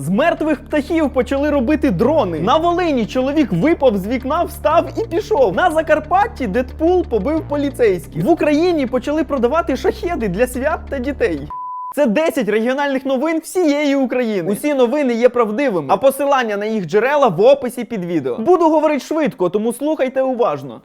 З мертвих птахів почали робити дрони. На Волині чоловік випав з вікна, встав і пішов. На Закарпатті Дедпул побив поліцейських. В Україні почали продавати шахеди для свят та дітей. Це 10 регіональних новин всієї України. Усі новини є правдивими, а посилання на їх джерела в описі під відео. Буду говорити швидко, тому слухайте уважно.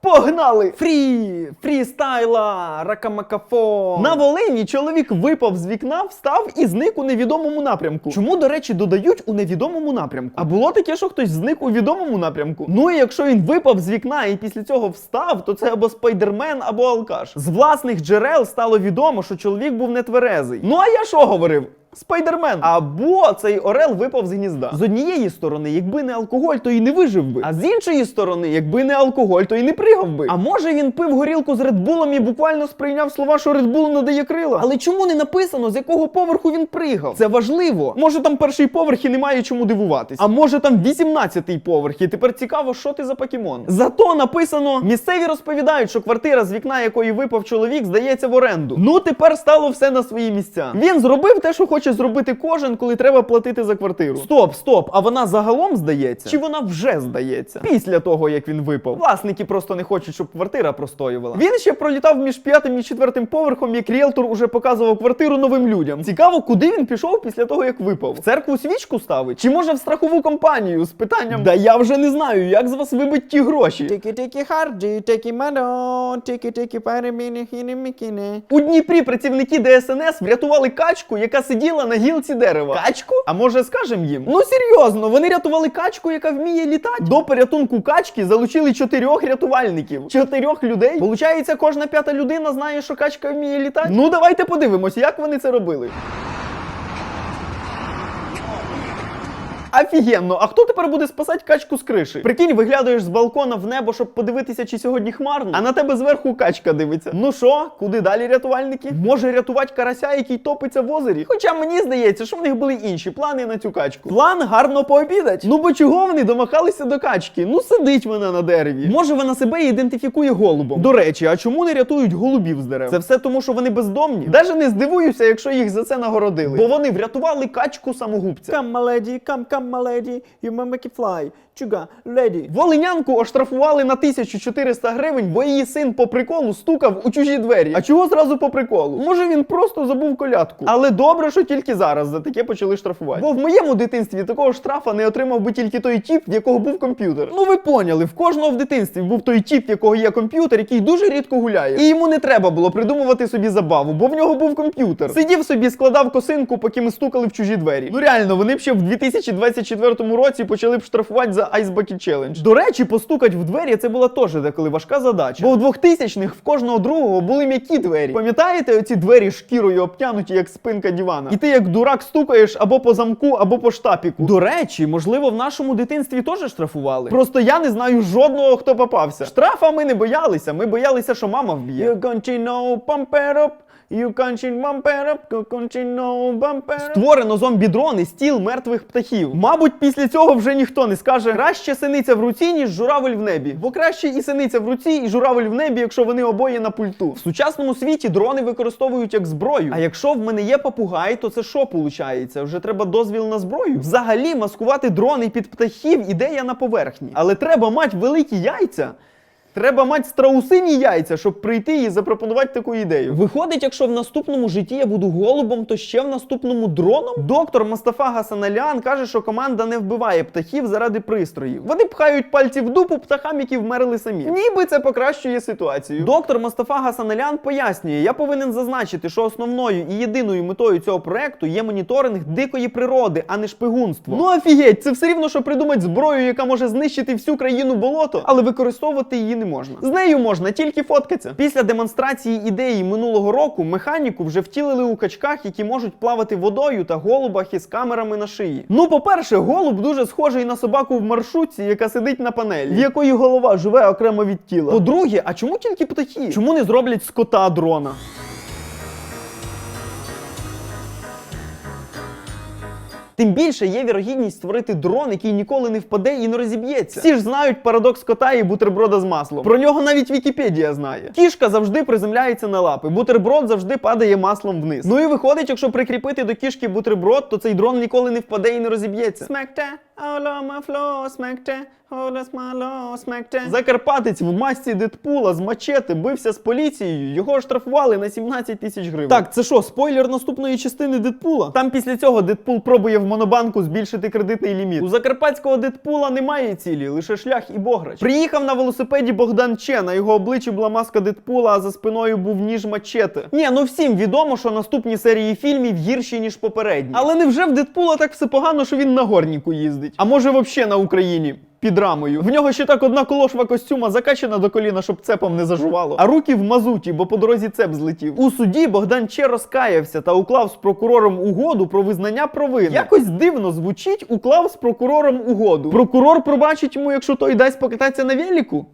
Погнали! Фрі! Фрістайла! Ракамакафо! На Волині чоловік випав з вікна, встав і зник у невідомому напрямку. Чому, до речі, додають у невідомому напрямку? А було таке, що хтось зник у відомому напрямку. Ну і якщо він випав з вікна і після цього встав, то це або спайдермен, або алкаш. З власних джерел стало відомо, що чоловік був нетверезий. Ну а я що говорив? Спайдермен. Або цей орел випав з гнізда. З однієї сторони, якби не алкоголь, то і не вижив би. А з іншої сторони, якби не алкоголь, то і не пригав би. А може він пив горілку з редбулом і буквально сприйняв слова, що редбул надає крила. Але чому не написано, з якого поверху він пригав? Це важливо. Може там перший поверх і немає чому дивуватись. А може там 18-й поверх, і тепер цікаво, що ти за покемон. Зато написано: місцеві розповідають, що квартира, з вікна якої випав чоловік, здається в оренду. Ну тепер стало все на свої місця. Він зробив те, що хоче зробити кожен, коли треба платити за квартиру. Стоп, стоп, а вона загалом здається? Чи вона вже здається? Після того, як він випав. Власники просто не хочуть, щоб квартира простоювала. Він ще пролітав між п'ятим і четвертим поверхом, як ріелтор уже показував квартиру новим людям. Цікаво, куди він пішов після того, як випав? В церкву свічку ставить? Чи може в страхову компанію з питанням? Да я вже не знаю, як з вас вибить ті гроші. Тики тики харджі, тики мадо, тики тики параміні хіні мікіне. У Дніпрі працівники ДСНС врятували качку, яка сиділа на гілці дерева. Качку? А може скажем їм? Ну серйозно, вони рятували качку, яка вміє літати. До порятунку качки залучили чотирьох рятувальників. Чотирьох людей. Получається, кожна п'ята людина знає, що качка вміє літати. Ну давайте подивимось, як вони це робили. Офігенно, а хто тепер буде спасати качку з криші? Прикинь, виглядаєш з балкона в небо, щоб подивитися, чи сьогодні хмарно, а на тебе зверху качка дивиться. Ну що, куди далі рятувальники? Може рятувати карася, який топиться в озері? Хоча мені здається, що в них були інші плани на цю качку. План гарно пообідать. Ну бо чого вони домахалися до качки? Ну сидить вона на дереві. Може вона себе ідентифікує голубом. До речі, а чому не рятують голубів з дерев? Це все тому, що вони бездомні. Даже не здивуюся, якщо їх за це нагородили. Бо вони врятували качку самогубця. Come my lady, come, make it fly. Чуга, lady. Волинянку оштрафували на 1400 гривень, бо її син по приколу стукав у чужі двері. А чого зразу по приколу? Може він просто забув колядку. Але добре, що тільки зараз за таке почали штрафувати. Бо в моєму дитинстві такого штрафа не отримав би тільки той тіп, в якого був комп'ютер. Ну ви поняли, в кожного в дитинстві був той тіп, в якого є комп'ютер, який дуже рідко гуляє. І йому не треба було придумувати собі забаву, бо в нього був комп'ютер. Сидів собі, складав косинку, поки ми стукали в чужі двері. Ну реально, вони б ще в 2024 році почали б штрафувати за Ice Bucket Challenge. До речі, постукать в двері це була теж деколи важка задача. Бо в 2000-х в кожного другого були м'які двері. Пам'ятаєте оці двері шкірою обтянуті, як спинка дивана? І ти як дурак стукаєш або по замку, або по штапіку. До речі, можливо, в нашому дитинстві теж штрафували. Просто я не знаю жодного, хто попався. Штрафа ми не боялися. Ми боялися, що мама вб'є. You gonna know pump it up, you gonna bump it up. Створено зомбі-дрони стіл мертвих птахів. Мабуть, після цього вже ніхто не скаже краще синиця в руці, ніж журавель в небі. Бо краще і синиця в руці, і журавель в небі, якщо вони обоє на пульту. В сучасному світі дрони використовують як зброю. А якщо в мене є попугай, то це що виходить? Вже треба дозвіл на зброю. Взагалі маскувати дрони під птахів ідея на поверхні. Але треба мати великі яйця. Треба мати страусині яйця, щоб прийти і запропонувати таку ідею. Виходить, якщо в наступному житті я буду голубом, то ще в наступному дроном. Доктор Мастафа Гасаналян каже, що команда не вбиває птахів заради пристроїв. Вони пхають пальці в дупу птахам, які вмерли самі. Ніби це покращує ситуацію. Доктор Мастафа Гасаналян пояснює: я повинен зазначити, що основною і єдиною метою цього проекту є моніторинг дикої природи, а не шпигунство. Ну офігеть, це все рівно, що придумати зброю, яка може знищити всю країну болото, але використовувати її не можна. З нею можна тільки фоткатися. Після демонстрації ідеї минулого року механіку вже втілили у качках, які можуть плавати водою та голубах із камерами на шиї. Ну, по-перше, голуб дуже схожий на собаку в маршрутці, яка сидить на панелі, в якої голова живе окремо від тіла. По-друге, а чому тільки птахи? Чому не зроблять скота дрона? Тим більше є вірогідність створити дрон, який ніколи не впаде і не розіб'ється. Всі ж знають парадокс кота і бутерброда з маслом. Про нього навіть Вікіпедія знає. Кішка завжди приземляється на лапи, бутерброд завжди падає маслом вниз. Ну і виходить, якщо прикріпити до кішки бутерброд, то цей дрон ніколи не впаде і не розіб'ється. Смекте, my floor, смекте, my floor, смекте. Закарпатець в масці Дедпула з мачети бився з поліцією. Його штрафували на 17 тисяч гривень. Так, це що, спойлер наступної частини Дедпула? Там після цього Дедпул пробує в монобанку збільшити кредитний ліміт. У закарпатського Дедпула немає цілі, лише шлях і бограч. Приїхав на велосипеді Богдан Че. На його обличчі була маска Дедпула, а за спиною був ніж мачете. Ні, ну всім відомо, що наступні серії фільмів гірші ніж попередні. Але невже в Дедпула так все погано, що він на горніку їздить? А може, взагалі на Україні? Під рамою. В нього ще так одна колошва костюма закачана до коліна, щоб цепом не зажувало. А руки в мазуті, бо по дорозі цеп злетів. У суді Богдан Че розкаявся та уклав з прокурором угоду про визнання провини. Якось дивно звучить, уклав з прокурором угоду. Прокурор пробачить йому, якщо той дасть покататися на велику.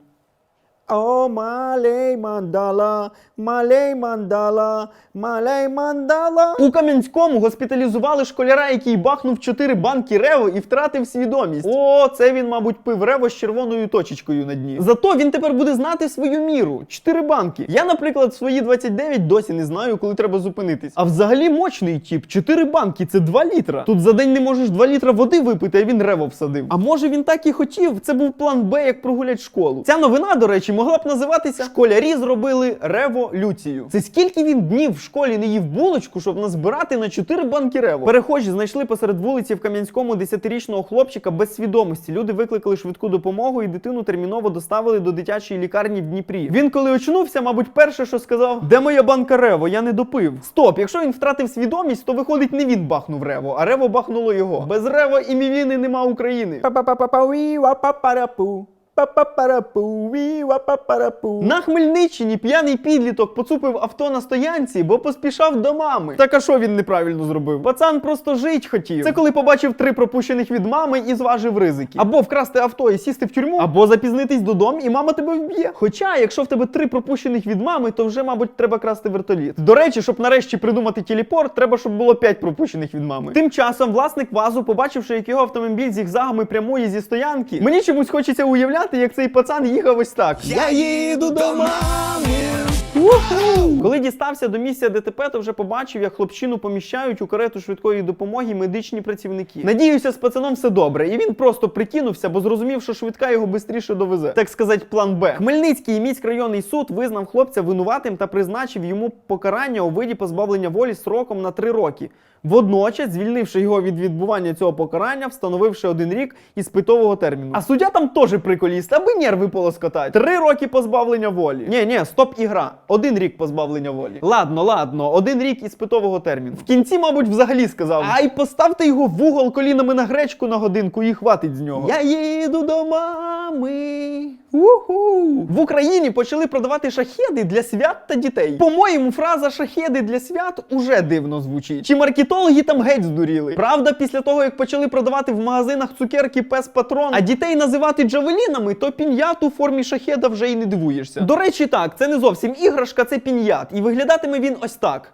О, малей мандала, малей мандала, малей мандала. У Кам'янському госпіталізували школяра, який бахнув 4 банки рево і втратив свідомість. О, це він, мабуть, пив рево з червоною точечкою на дні. Зато він тепер буде знати свою міру. 4 банки. Я, наприклад, в свої 29 досі не знаю, коли треба зупинитись. А взагалі мощний тіп. 4 банки це 2 літра. Тут за день не можеш 2 літра води випити, а він рево всадив. А може він так і хотів? Це був план Б, як прогулять школу. Ця новина, до речі, могла б називатися Школярі зробили революцію. Це скільки він днів в школі не їв булочку, щоб назбирати на 4 банки рево. Перехожі знайшли посеред вулиці в Кам'янському 10-річного хлопчика без свідомості. Люди викликали швидку допомогу і дитину терміново доставили до дитячої лікарні в Дніпрі. Він, коли очнувся, мабуть, перше, що сказав: Де моя банка рево? Я не допив. Стоп, якщо він втратив свідомість, то виходить не він бахнув рево, а рево бахнуло його. Без рево і мівіни нема України. Па-па-па-па-уі-ва-па-пара-пу. На Хмельниччині п'яний підліток поцупив авто на стоянці, бо поспішав до мами. Так а що він неправильно зробив? Пацан просто жить хотів. Це коли побачив три пропущених від мами і зважив ризики. Або вкрасти авто і сісти в тюрму, або запізнитись додому, і мама тебе вб'є. Хоча, якщо в тебе три пропущених від мами, то вже, мабуть, треба красти вертоліт. До речі, щоб нарешті придумати телепорт, треба, щоб було п'ять пропущених від мами. Тим часом власник вазу, побачивши, як його автомобіль зігзагами прямує зі стоянки, мені чомусь хочеться уявляти, як цей пацан їхав ось так. Я їду до мами. Уху! Коли дістався до місця ДТП, то вже побачив, як хлопчину поміщають у карету швидкої допомоги медичні працівники. Надіюся, з пацаном все добре, і він просто прикинувся, бо зрозумів, що швидка його швидше довезе. Так сказати, план Б. Хмельницький міськрайонний суд визнав хлопця винуватим та призначив йому покарання у виді позбавлення волі сроком на 3 роки. Водночас, звільнивши його від відбування цього покарання, встановивши один рік іспитового терміну. А суддя там теж приколіст, аби нерви полоскотати. Три роки позбавлення волі. Ні, ні, стоп ігра. Один рік позбавлення волі. Ладно, ладно, один рік іспитового терміну. В кінці, мабуть, взагалі сказав: Ай, поставте його в угол колінами на гречку на годинку і хватить з нього. Я їду до мами. Уху! В Україні почали продавати шахеди для свят та дітей. По-моєму, фраза шахеди для свят уже дивно звучить. Чи маркетологи там геть здуріли? Правда, після того, як почали продавати в магазинах цукерки пес патрон, а дітей називати джавелінами, то пін'ят у формі шахеда вже й не дивуєшся. До речі, так, це не зовсім іграшка, це пін'ят. І виглядатиме він ось так.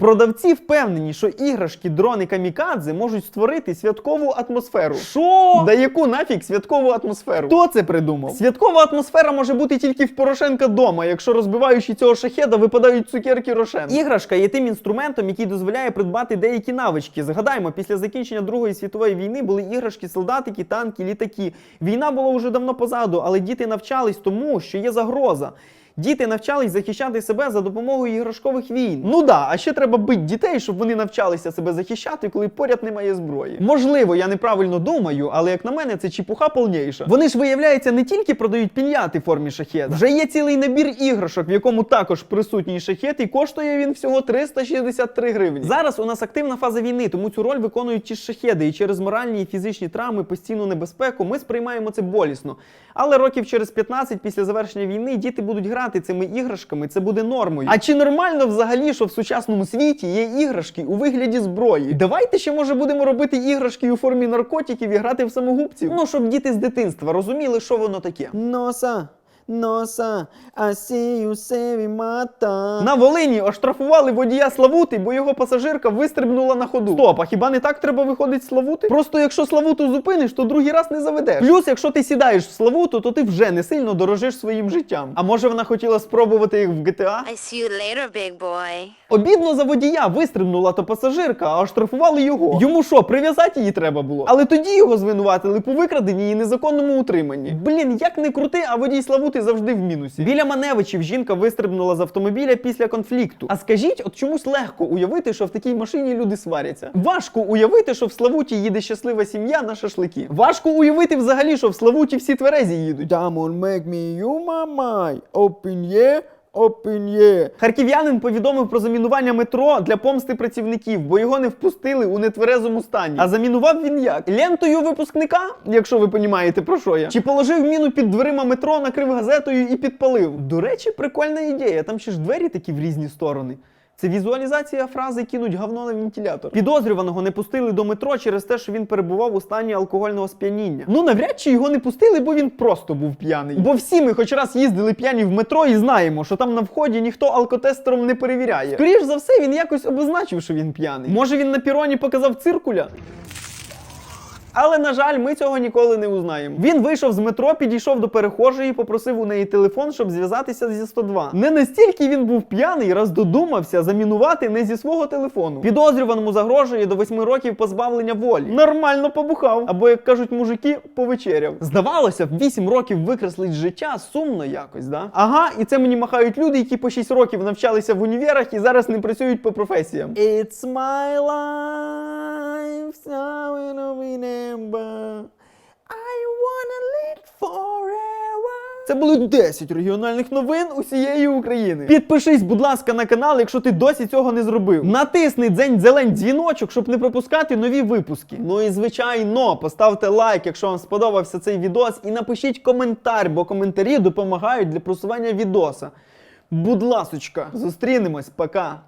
Продавці впевнені, що іграшки, дрони камікадзе можуть створити святкову атмосферу. Що? Да яку нафіг святкову атмосферу? Хто це придумав? Святкова атмосфера може бути тільки в Порошенка дома, якщо розбиваючи цього шахеда, випадають цукерки Рошен. Іграшка є тим інструментом, який дозволяє придбати деякі навички. Згадаємо, після закінчення Другої світової війни були іграшки, солдатики, танки, літаки. Війна була вже давно позаду, але діти навчались тому, що є загроза. Діти навчались захищати себе за допомогою іграшкових війн. Ну да, а ще треба бити дітей, щоб вони навчалися себе захищати, коли поряд немає зброї. Можливо, я неправильно думаю, але як на мене, це чіпуха повніша. Вони ж виявляється не тільки продають пін'яти в формі шахеда. Вже є цілий набір іграшок, в якому також присутній шахет, і коштує він всього 363 гривні. Зараз у нас активна фаза війни, тому цю роль виконують ті шахеди, і через моральні і фізичні травми, постійну небезпеку ми сприймаємо це болісно. Але років через 15 після завершення війни діти будуть грати цими іграшками, це буде нормою. А чи нормально взагалі, що в сучасному світі є іграшки у вигляді зброї? Давайте ще може будемо робити іграшки у формі наркотиків і грати в самогубців. Ну щоб діти з дитинства розуміли, що воно таке. Носа. Носа, I see you saving my time. На Волині оштрафували водія Славути, бо його пасажирка вистрибнула на ходу. Стоп, а хіба не так треба виходить Славути? Просто якщо Славуту зупиниш, то другий раз не заведеш. Плюс, якщо ти сідаєш в Славуту, то ти вже не сильно дорожиш своїм життям. А може вона хотіла спробувати їх в GTA? I see you later, big boy. Обідно за водія вистрибнула то пасажирка, а оштрафували його. Йому що, прив'язати її треба було? Але тоді його звинуватили по викраденні і незаконному утриманні. Блін, як не крути, а водій Славути завжди в мінусі. Біля Маневичів жінка вистрибнула з автомобіля після конфлікту. А скажіть, от чомусь легко уявити, що в такій машині люди сваряться. Важко уявити, що в Славуті їде щаслива сім'я на шашлики. Важко уявити взагалі, що в Славуті всі тверезі їдуть. Дамон, make me you my mind. Open yeah, yeah. Харків'янин повідомив про замінування метро для помсти працівників, бо його не впустили у нетверезому стані. А замінував він як? Лентою випускника, якщо ви розумієте, про що я. Чи положив міну під дверима метро, накрив газетою і підпалив. До речі, прикольна ідея. Там ще ж двері такі в різні сторони. Це візуалізація фрази кинуть говно на вентилятор. Підозрюваного не пустили до метро через те, що він перебував у стані алкогольного сп'яніння. Ну навряд чи його не пустили, бо він просто був п'яний. Бо всі ми хоч раз їздили п'яні в метро і знаємо, що там на вході ніхто алкотестером не перевіряє. Скоріш за все, він якось обозначив, що він п'яний. Може він на піроні показав циркуля? Але на жаль, ми цього ніколи не узнаємо. Він вийшов з метро, підійшов до перехожої, попросив у неї телефон, щоб зв'язатися зі 102. Не настільки він був п'яний, раз додумався замінувати не зі свого телефону. Підозрюваному загрожує до 8 років позбавлення волі. Нормально побухав. Або, як кажуть мужики, повечеряв. Здавалося б, 8 років викреслить життя сумно якось, да? Ага, і це мені махають люди, які по 6 років навчалися в універах і зараз не працюють по професіям. It's my life, so I remember. I wanna live forever. Це були 10 регіональних новин усієї України. Підпишись, будь ласка, на канал, якщо ти досі цього не зробив. Натисни дзень зелень дзвіночок, щоб не пропускати нові випуски. Ну і звичайно, поставте лайк, якщо вам сподобався цей відос, і напишіть коментар, бо коментарі допомагають для просування відоса. Будь ласочка, зустрінемось, пока.